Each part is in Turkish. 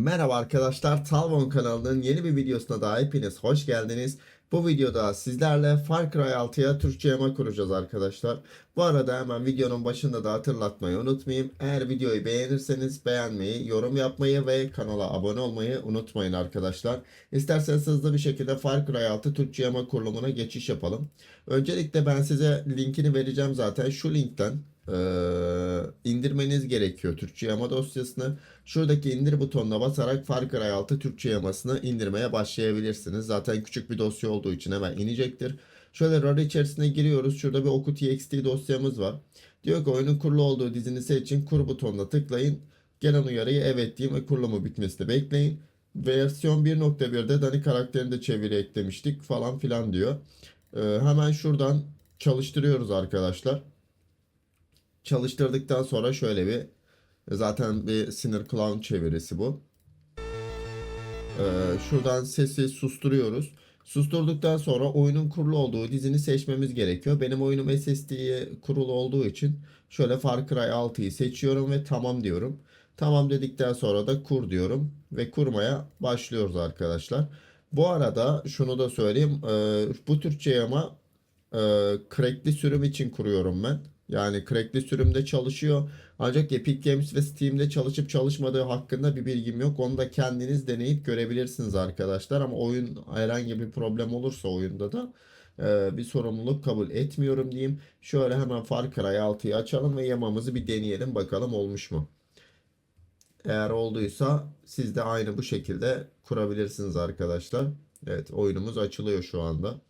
Merhaba arkadaşlar, Talvon kanalının yeni bir videosuna da hepiniz hoş geldiniz. Bu videoda sizlerle Far Cry 6'ya Türkçe yama kuracağız arkadaşlar. Bu arada hemen videonun başında da hatırlatmayı unutmayayım. Eğer videoyu beğenirseniz beğenmeyi, yorum yapmayı ve kanala abone olmayı unutmayın arkadaşlar. İsterseniz hızlı bir şekilde Far Cry 6 Türkçe yama kurulumuna geçiş yapalım. Öncelikle ben size linkini vereceğim zaten. Şu linkten eee, indirmeniz gerekiyor Türkçe yama dosyasını. Şuradaki indir butonuna basarak Far Cry 6 Türkçe yamasını indirmeye başlayabilirsiniz. Zaten küçük bir dosya olduğu için hemen inecektir. Şöyle RAR içerisine giriyoruz. Şurada bir oku.txt dosyamız var. Diyor ki oyunun kurulu olduğu dizini seçin. Kur butonuna tıklayın. Gelen uyarıyı evet deyin ve kurulumu bitmesini bekleyin. Versiyon 1.1'de Dani karakterini de çeviri eklemiştik falan filan diyor. Ee, hemen şuradan çalıştırıyoruz arkadaşlar. Çalıştırdıktan sonra şöyle bir Zaten bir sinir clown çevirisi bu. Ee, şuradan sesi susturuyoruz. Susturduktan sonra oyunun kurulu olduğu dizini seçmemiz gerekiyor. Benim oyunum SSD'ye kurulu olduğu için şöyle Far Cry 6'yı seçiyorum ve tamam diyorum. Tamam dedikten sonra da kur diyorum ve kurmaya başlıyoruz arkadaşlar. Bu arada şunu da söyleyeyim. Ee, bu Türkçe ama e, crackli sürüm için kuruyorum ben. Yani crackli sürümde çalışıyor. Ancak Epic Games ve Steam'de çalışıp çalışmadığı hakkında bir bilgim yok. Onu da kendiniz deneyip görebilirsiniz arkadaşlar. Ama oyun herhangi bir problem olursa oyunda da e, bir sorumluluk kabul etmiyorum diyeyim. Şöyle hemen Far Cry 6'yı açalım ve yamamızı bir deneyelim bakalım olmuş mu? Eğer olduysa siz de aynı bu şekilde kurabilirsiniz arkadaşlar. Evet oyunumuz açılıyor şu anda.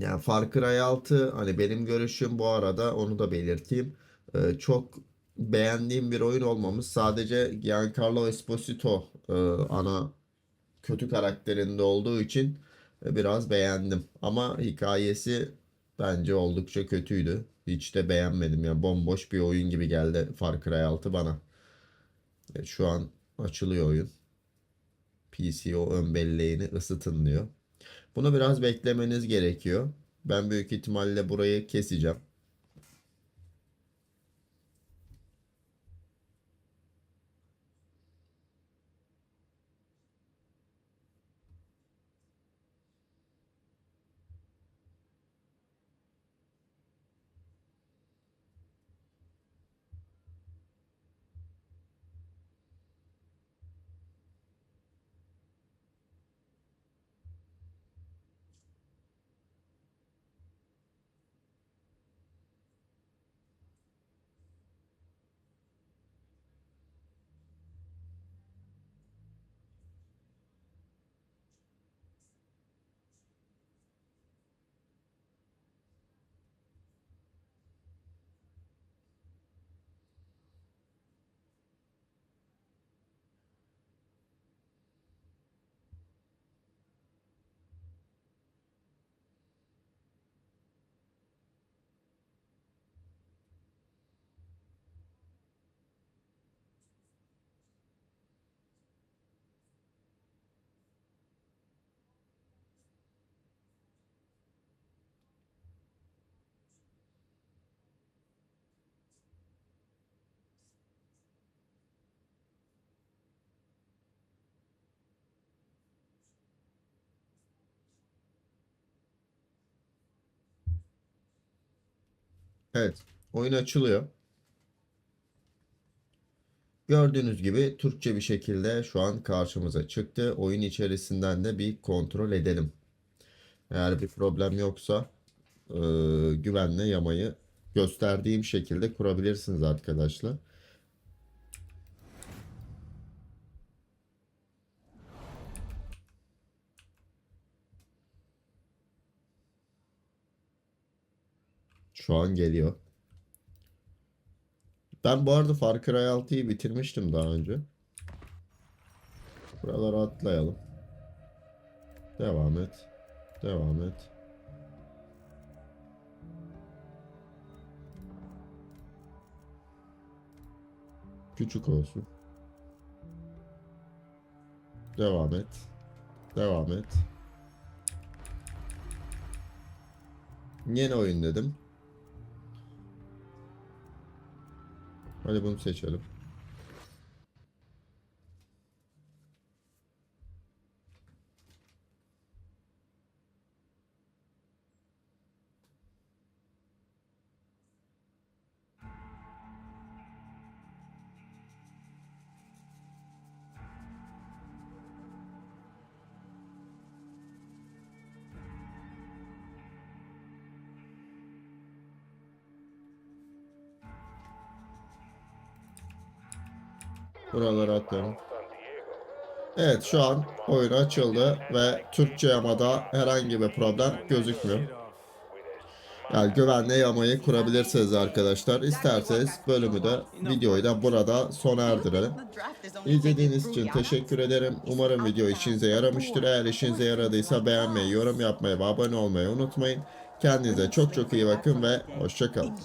Yani Far Cry 6 hani benim görüşüm bu arada onu da belirteyim. Ee, çok beğendiğim bir oyun olmamış. Sadece Giancarlo Esposito e, ana kötü karakterinde olduğu için e, biraz beğendim. Ama hikayesi bence oldukça kötüydü. Hiç de beğenmedim ya. Bomboş bir oyun gibi geldi Far Cry 6 bana. Evet, şu an açılıyor oyun. PCO ön belleğini ısıtın diyor. Bunu biraz beklemeniz gerekiyor. Ben büyük ihtimalle burayı keseceğim. Evet, oyun açılıyor. Gördüğünüz gibi Türkçe bir şekilde şu an karşımıza çıktı. Oyun içerisinden de bir kontrol edelim. Eğer bir problem yoksa e, güvenle yamayı gösterdiğim şekilde kurabilirsiniz arkadaşlar. Şu an geliyor. Ben bu arada Far Cry 6'yı bitirmiştim daha önce. Buraları atlayalım. Devam et. Devam et. Küçük olsun. Devam et. Devam et. Yeni oyun dedim. Hadi bunu seçelim. Buraları atlıyorum. Evet şu an oyun açıldı ve Türkçe yamada herhangi bir problem gözükmüyor. Yani güvenli yamayı kurabilirsiniz arkadaşlar. İsterseniz bölümü de videoyu da burada sona erdirelim. İzlediğiniz için teşekkür ederim. Umarım video işinize yaramıştır. Eğer işinize yaradıysa beğenmeyi, yorum yapmayı ve abone olmayı unutmayın. Kendinize çok çok iyi bakın ve hoşçakalın.